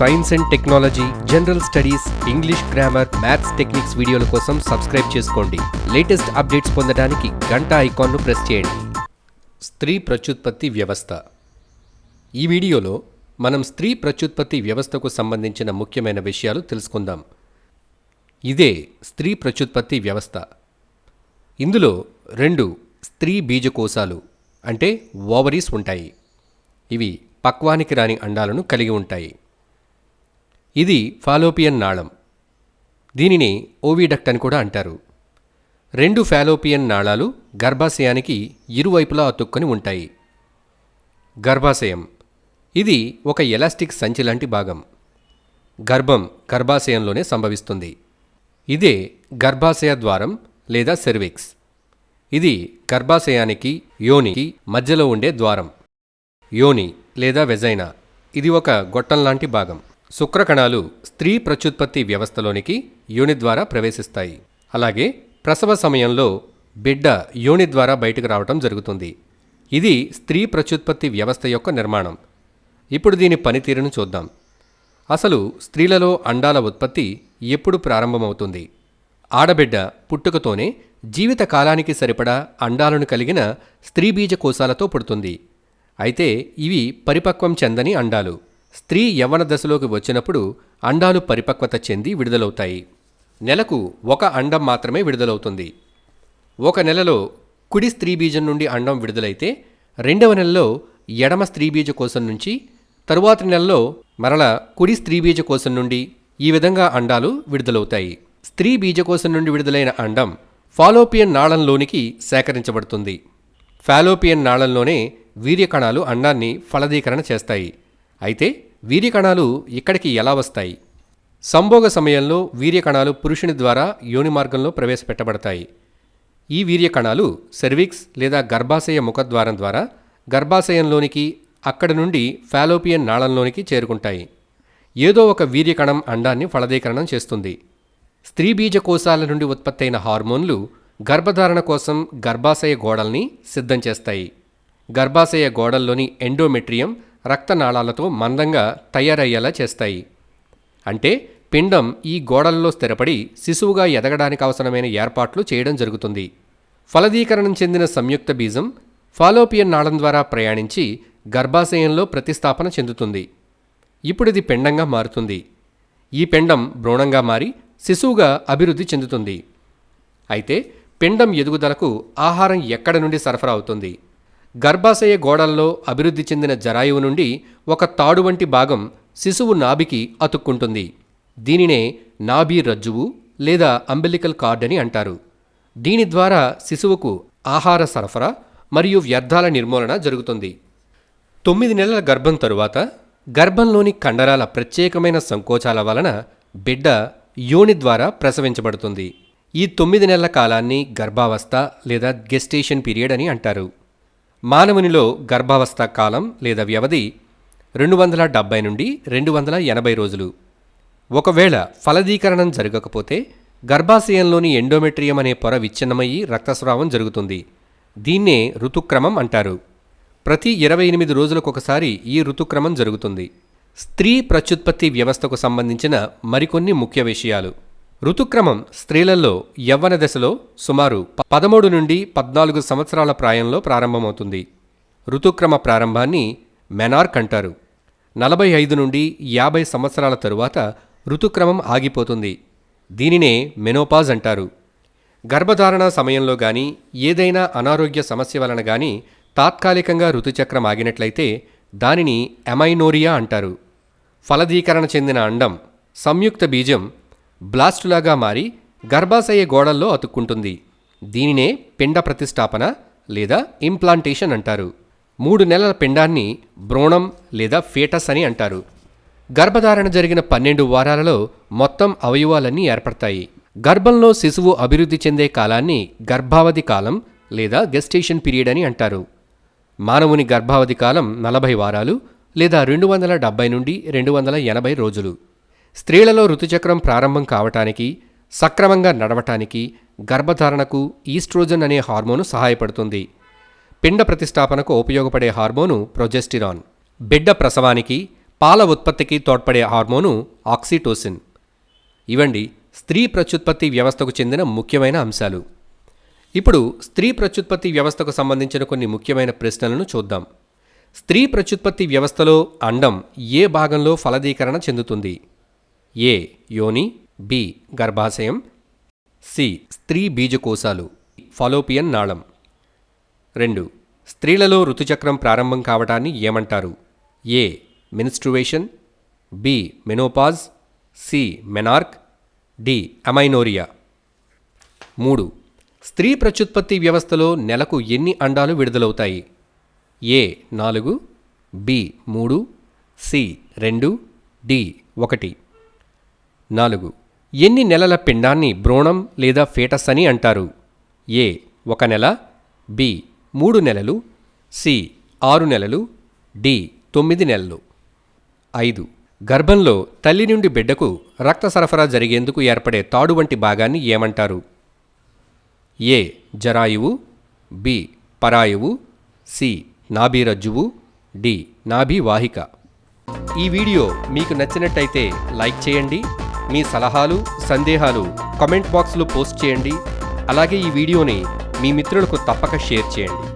Science and technology general studies English grammar maths techniques వీడియోల కోసం subscribe చేసుకోండి. Latest updates పొందడానికి గంట ఐకాన్ను ప్రెస్ చేయండి. స్త్రీ ప్రత్యుత్పత్తి వ్యవస్థ. ఈ వీడియోలో మనం స్త్రీ ప్రత్యుత్పత్తి వ్యవస్థకు సంబంధించిన ముఖ్యమైన విషయాలు తెలుసుకుందాం. ఇదే స్త్రీ ప్రత్యుత్పత్తి వ్యవస్థ. ఇందులో రెండు స్త్రీ బీజకోశాలు అంటే ఓవరీస్ ఉంటాయి. ఇవి పక్వానికి రాని అండాలను కలిగి ఉంటాయి. ఇది ఫాలోపియన్ నాళం. దీనిని ఓవిడక్ట్ అని కూడా అంటారు. రెండు ఫాలోపియన్ నాళాలు గర్భాశయానికి ఇరువైపులా అతుక్కొని ఉంటాయి. గర్భాశయం. ఇది ఒక ఎలాస్టిక్ సంచి లాంటి భాగం. గర్భం గర్భాశయంలోనే సంభవిస్తుంది. ఇదే గర్భాశయ ద్వారం లేదా సెర్విక్స్. ఇది గర్భాశయానికి యోనికి మధ్యలో ఉండే ద్వారం. యోని లేదా వెజైనా. ఇది ఒక గొట్టం లాంటి భాగం. శుక్రకణాలు స్త్రీ ప్రత్యుత్పత్తి వ్యవస్థలోనికి యోని ద్వారా ప్రవేశిస్తాయి. అలాగే ప్రసవ సమయంలో బిడ్డ యోని ద్వారా బయటకు రావటం జరుగుతుంది. ఇది స్త్రీ ప్రత్యుత్పత్తి వ్యవస్థ యొక్క నిర్మాణం. ఇప్పుడు దీని పనితీరును చూద్దాం. అసలు స్త్రీలలో అండాల ఉత్పత్తి ఎప్పుడు ప్రారంభమవుతుంది? ఆడబిడ్డ పుట్టుకతోనే జీవిత కాలానికి సరిపడా అండాలను కలిగిన స్త్రీ బీజ కోశాలతో పుడుతుంది. అయితే ఇవి పరిపక్వం చెందని అండాలు. స్త్రీ యవ్వన దశలోకి వచ్చినప్పుడు అండాలు పరిపక్వత చెంది విడుదలవుతాయి. నెలకు ఒక అండం మాత్రమే విడుదలవుతుంది. ఒక నెలలో కుడి స్త్రీ బీజం నుండి అండం విడుదలైతే రెండవ నెలలో ఎడమ స్త్రీ బీజ కోశం నుంచి తరువాతి నెలలో మరల కుడి స్త్రీ బీజ కోశం నుండి ఈ విధంగా అండాలు విడుదలవుతాయి. స్త్రీ బీజకోశం నుండి విడుదలైన అండం ఫాలోపియన్ నాళంలోనికి సేకరించబడుతుంది. ఫాలోపియన్ నాళంలోనే వీర్యకణాలు అండాన్ని ఫలదీకరణ చేస్తాయి. అయితే వీర్యకణాలు ఇక్కడికి ఎలా వస్తాయి? సంభోగ సమయంలో వీర్యకణాలు పురుషుని ద్వారా యోని మార్గంలో ప్రవేశపెట్టబడతాయి. ఈ వీర్యకణాలు సెర్విక్స్ లేదా గర్భాశయ ముఖద్వారం ద్వారా గర్భాశయంలోనికి అక్కడి నుండి ఫాలోపియన్ నాళంలోనికి చేరుకుంటాయి. ఏదో ఒక వీర్యకణం అండాన్ని ఫలదీకరణం చేస్తుంది. స్త్రీ బీజ కోశాల నుండి ఉత్పత్తైన హార్మోన్లు గర్భధారణ కోసం గర్భాశయ గోడల్ని సిద్ధం చేస్తాయి. గర్భాశయ గోడల్లోని ఎండోమెట్రియం రక్తనాళాలతో మందంగా తయారయ్యేలా చేస్తాయి. అంటే పిండం ఈ గోడలలో స్థిరపడి శిశువుగా ఎదగడానికి అవసరమైన ఏర్పాట్లు చేయడం జరుగుతుంది. ఫలదీకరణం చెందిన సంయుక్త బీజం ఫాలోపియన్ నాళం ద్వారా ప్రయాణించి గర్భాశయంలో ప్రతిస్థాపన చెందుతుంది. ఇప్పుడు ఇది పిండంగా మారుతుంది. ఈ పిండం భ్రూణంగా మారి శిశువుగా అభివృద్ధి చెందుతుంది. అయితే పిండం ఎదుగుదలకు ఆహారం ఎక్కడ నుండి సరఫరా అవుతుంది? గర్భాశయ గోడల్లో అభివృద్ధి చెందిన జరాయువు నుండి ఒక తాడు వంటి భాగం శిశువు నాభికి అతుక్కుంటుంది. దీనినే నాభి రజ్జువు లేదా అంబెలికల్ కార్డ్ అని అంటారు. దీని ద్వారా శిశువుకు ఆహార సరఫరా మరియు వ్యర్థాల నిర్మూలన జరుగుతుంది. తొమ్మిది నెలల గర్భం తరువాత గర్భంలోని కండరాల ప్రత్యేకమైన సంకోచాల వలన బిడ్డ యోని ద్వారా ప్రసవించబడుతుంది. ఈ తొమ్మిది నెలల కాలాన్ని గర్భావస్థ లేదా గెస్టేషన్ పీరియడ్ అని అంటారు. మానవునిలో గర్భావస్థ కాలం లేదా వ్యవధి రెండు వందల డెబ్బై నుండి రెండు వందల ఎనభై రోజులు. ఒకవేళ ఫలదీకరణం జరగకపోతే గర్భాశయంలోని ఎండోమెట్రియం అనే పొర విచ్ఛిన్నమయ్యి రక్తస్రావం జరుగుతుంది. దీన్నే ఋతుక్రమం అంటారు. ప్రతి ఇరవై ఎనిమిది రోజులకొకసారి ఈ ఋతుక్రమం జరుగుతుంది. స్త్రీ ప్రత్యుత్పత్తి వ్యవస్థకు సంబంధించిన మరికొన్ని ముఖ్య విషయాలు. ఋతుక్రమం స్త్రీలలో యవ్వన దశలో సుమారు పదమూడు నుండి పద్నాలుగు సంవత్సరాల ప్రాయంలో ప్రారంభమవుతుంది. ఋతుక్రమ ప్రారంభాన్ని మెనార్క్ అంటారు. నలభై ఐదు నుండి యాభై సంవత్సరాల తరువాత ఋతుక్రమం ఆగిపోతుంది. దీనినే మెనోపాజ్ అంటారు. గర్భధారణ సమయంలో కానీ ఏదైనా అనారోగ్య సమస్య వలన కానీ తాత్కాలికంగా ఋతుచక్రం ఆగినట్లయితే దానిని ఎమైనోరియా అంటారు. ఫలదీకరణ చెందిన అండం సంయుక్త బీజం బ్లాస్టులాగా మారి గర్భాశయ గోడల్లో అతుక్కుంటుంది. దీనినే పిండ ప్రతిష్టాపన లేదా ఇంప్లాంటేషన్ అంటారు. మూడు నెలల పిండాన్ని భ్రూణం లేదా ఫేటస్ అని అంటారు. గర్భధారణ జరిగిన పన్నెండు వారాలలో మొత్తం అవయవాలన్నీ ఏర్పడతాయి. గర్భంలో శిశువు అభివృద్ధి చెందే కాలాన్ని గర్భావధి కాలం లేదా గెస్టేషన్ పీరియడ్ అని అంటారు. మానవుని గర్భావధి కాలం నలభై వారాలు లేదా రెండు వందల డెబ్బై నుండి రెండు వందల ఎనభై రోజులు. స్త్రీలలో ఋతుచక్రం ప్రారంభం కావటానికి సక్రమంగా నడవటానికి గర్భధారణకు ఈస్ట్రోజన్ అనే హార్మోను సహాయపడుతుంది. పిండ ప్రతిష్టాపనకు ఉపయోగపడే హార్మోను ప్రొజెస్టిరాన్. బిడ్డ ప్రసవానికి పాల ఉత్పత్తికి తోడ్పడే హార్మోను ఆక్సిటోసిన్. ఇవండి స్త్రీ ప్రత్యుత్పత్తి వ్యవస్థకు చెందిన ముఖ్యమైన అంశాలు. ఇప్పుడు స్త్రీ ప్రత్యుత్పత్తి వ్యవస్థకు సంబంధించిన కొన్ని ముఖ్యమైన ప్రశ్నలను చూద్దాం. స్త్రీ ప్రత్యుత్పత్తి వ్యవస్థలో అండం ఏ భాగంలో ఫలదీకరణ చెందుతుంది? ఏ యోని బి గర్భాశయం సి స్త్రీ బీజకోశాలు ఫలోపియన్ నాళం. రెండు స్త్రీలలో ఋతుచక్రం ప్రారంభం కావటాన్ని ఏమంటారు? A menstruation B menopause C menarche D amenorrhoea. మూడు స్త్రీ ప్రత్యుత్పత్తి వ్యవస్థలో నెలకు ఎన్ని అండాలు విడుదలవుతాయి? ఏ నాలుగు బి మూడు సి రెండు డి ఒకటి. నాలుగు. ఎన్ని నెలల పిండాన్ని భ్రూణం లేదా ఫేటస్ అని అంటారు? ఏ. ఒక నెల. బి. మూడు నెలలు. సి. ఆరు నెలలు. డి. తొమ్మిది నెలలు. ఐదు. గర్భంలో తల్లి నుండి బిడ్డకు రక్త సరఫరా జరిగేందుకు ఏర్పడే తాడు వంటి భాగాన్ని ఏమంటారు? ఏ. జరాయువు. బి. పరాయువు. సి. నాభిరజ్జువు. డి. నాభివాహిక. ఈ వీడియో మీకు నచ్చినట్టయితే లైక్ చేయండి. మీ సలహాలు సందేహాలు కామెంట్ బాక్స్లో పోస్ట్ చేయండి. అలాగే ఈ వీడియోని మీ మిత్రులకు తప్పక షేర్ చేయండి.